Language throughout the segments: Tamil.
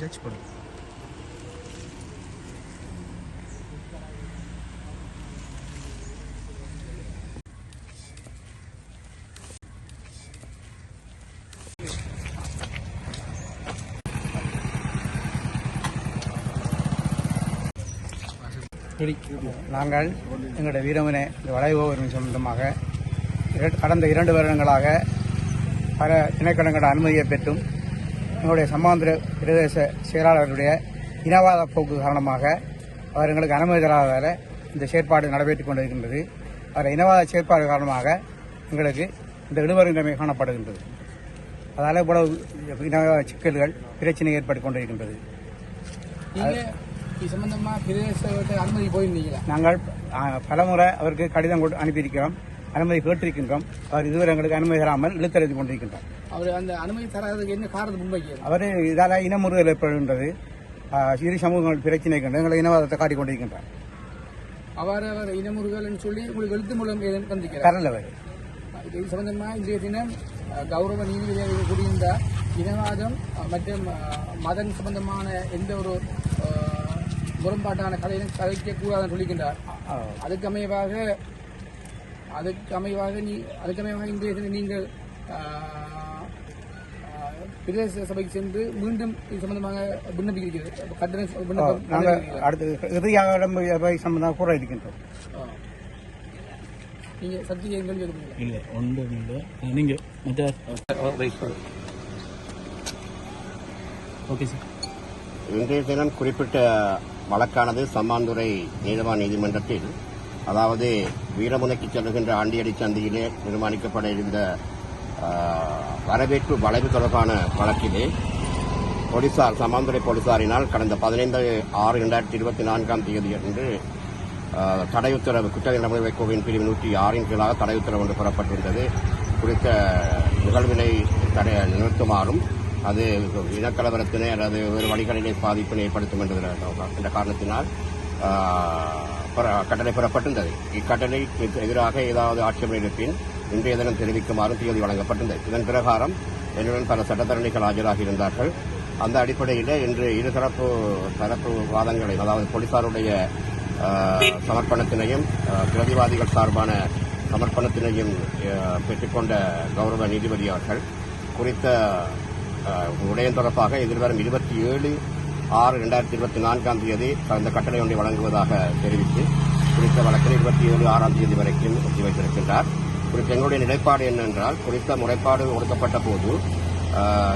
ஜட்ஜ் பண்ணு. நாங்கள் எங்களுடைய வீரமனை இந்த வளைவோரின் சம்பந்தமாக கடந்த இரண்டு வருடங்களாக பல திணைக்களங்கள அனுமதியை பெற்றும் எங்களுடைய சம்மாந்திர பிரதேச செயலாளருடைய இனவாத போக்கு காரணமாக அவர் எங்களுக்கு அனுமதி தராததால் இந்த செயற்பாடு நடைபெற்றுக் கொண்டிருக்கின்றது. அவர் இனவாத செயற்பாடு காரணமாக எங்களுக்கு இந்த நிலைமை காணப்படுகின்றது. அதால் இவ்வளவு இனவாத சிக்கல்கள் பிரச்சனை ஏற்பட்டுக் கொண்டிருக்கின்றது. நாங்கள் பலமுறை அவருக்கு கடிதம் கொடு- அனுப்பியிருக்கிறோம். அனுமதி கேட்டிருக்கின்றோம். அவர் இதுவரை எங்களுக்கு அனுமதி தராமல் இழுத்தறிந்து கொண்டிருக்கின்றார். அவர் அந்த அனுமதி தராததுக்கு என்ன காரணத்தை முன்வைக்கிறார் அவர் இதால் இனமுறுதல் ஏற்படுகின்றது. இரு சமூகங்கள் பிரச்சனை எங்களை இனவாதத்தை காட்டிக் கொண்டிருக்கின்றார். அவ்வாறு அவர் இனமுறுகள்னு சொல்லி உங்களுக்கு எழுத்து மூலம் ஏதேனும் தந்திக்கிறார் தரல அவர். இது சம்பந்தமா இன்றைய தினம் கௌரவ நீதிபதியாக கூடியிருந்த இனவாதம் மற்றும் மதம் சம்பந்தமான எந்த ஒரு முரண்பாட்டான கதையிலும் கதைக்க கூடாதுன்னு சொல்லிக்கின்றார். அதுக்கு அமைவாக அதுக்கு அமைவாக நீ அதுக்கு அமைவாக இன்றைய தினம் நீங்கள் பிரதேச சபைக்கு சென்று மீண்டும் இது சம்பந்தமாக விண்ணப்பிக்கிறீர்கள். கட்டண விண்ணப்பம் நாங்கள்? அடுத்து இறுதியாக இடம்பெயர்வை சம்பந்தமாக கூற இருக்கின்றோம். எங்கள் இல்லை ஒன்றும் இல்லை. நீங்கள் மற்ற ஓகே சார் இன்றைய தினம் குறிப்பிட்ட வழக்கானது சம்மாந்துறை நீதவான் நீதிமன்றத்தில் அதாவது வீரமுனைக்கு செல்லுகின்ற ஆண்டியடி சந்தையிலே நிர்மாணிக்கப்பட இருந்த வரவேற்பு வளைவு தொடர்பான வழக்கிலே போலீசார் சமாந்துறை போலீசாரினால் கடந்த பதினைந்து ஆறு இரண்டாயிரத்தி இருபத்தி நான்காம் தேதி அன்று தடை உத்தரவு குற்ற நடைமுறை கோவின் பிரிவு நூற்றி ஆறின் கீழாக தடை உத்தரவு ஒன்று பெறப்பட்டிருந்தது. குறித்த நிகழ்வினை தடை நிறுத்துமாறும் அது இனக்கலவரத்தினை அல்லது வேறு வழிகளிலே பாதிப்பினை ஏற்படுத்தும் என்ற காரணத்தினால் கட்டளை பெறப்பட்டிருந்தது. இக்கட்டளைக்கு எதிராக ஏதாவது ஆட்சேபனை இருப்பின் இன்றைய தினம் தெரிவிக்குமாறும் தேதி வழங்கப்பட்டிருந்தது. இதன் பிரகாரம் என்னுடன் பல சட்டத்தரணிகள் ஆஜராகி இருந்தார்கள். அந்த அடிப்படையில் இன்று இருதரப்பு தரப்பு வாதங்களை அதாவது போலீசாருடைய சமர்ப்பணத்தினையும் பிரதிவாதிகள் சார்பான சமர்ப்பணத்தினையும் பெற்றுக்கொண்ட கௌரவ நீதிபதி அவர்கள் குறித்த ஆ, விடயம் தொடர்பாக எதிர்வரும் இருபத்தி ஏழு ஆறு இரண்டாயிரத்தி இருபத்தி நான்காம் தேதி கடந்த கட்டளை ஒன்றை வழங்குவதாக தெரிவித்து குறித்த வழக்கில் இருபத்தி ஏழு ஆறாம் தேதி வரைக்கும் ஒத்திவைத்திருக்கின்றார் குறித்த எங்களுடைய நிலைப்பாடு என்னென்றால் குறித்த முறைப்பாடு கொடுக்கப்பட்ட போது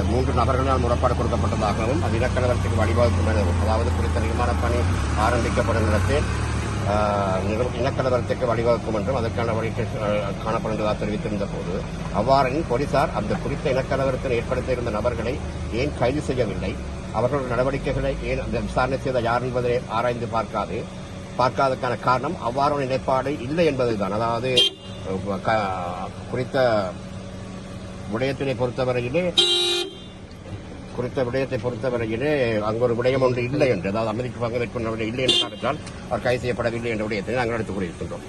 மூன்று நபர்களால் முறைப்பாடு கொடுக்கப்பட்டதாகவும் அது இனக்கலவரத்துக்கு வழிவகுக்கும் அதாவது குறித்த நிர்மாண பணி ஆரம்பிக்கப்படும் இடத்தில் இனக்கலவரத்துக்கு வழிவகுக்கும் என்றும் அதற்கான வழி காணப்படுவதாக தெரிவித்திருந்த போது அவ்வாறெனில் போலீசார் அந்த குறித்த இனக்கலவரத்தில் ஏற்படுத்தியிருந்த நபர்களை ஏன் கைது செய்யவில்லை? அவர்களுடைய நடவடிக்கைகளை ஏன் அந்த விசாரணை செய்த யார் என்பதை ஆராய்ந்து பார்க்காது. பார்க்காததுக்கான காரணம் அவ்வாறான நிலைப்பாடு இல்லை என்பதுதான் அதாவது க- குறித்த விடயத்தினை பொறுத்தவரையிலே குறித்த விடயத்தை பொறுத்தவரையிலே அங்கு ஒரு விடயம் ஒன்று இல்லை என்று அதாவது அமெரிக்க பங்கு மேற்கொண்ட இல்லை என்று காரணத்தால் அவர் கைது செய்யப்படவில்லை என்ற விடயத்தை நாங்கள் எடுத்துக் கொண்டிருக்கின்றோம்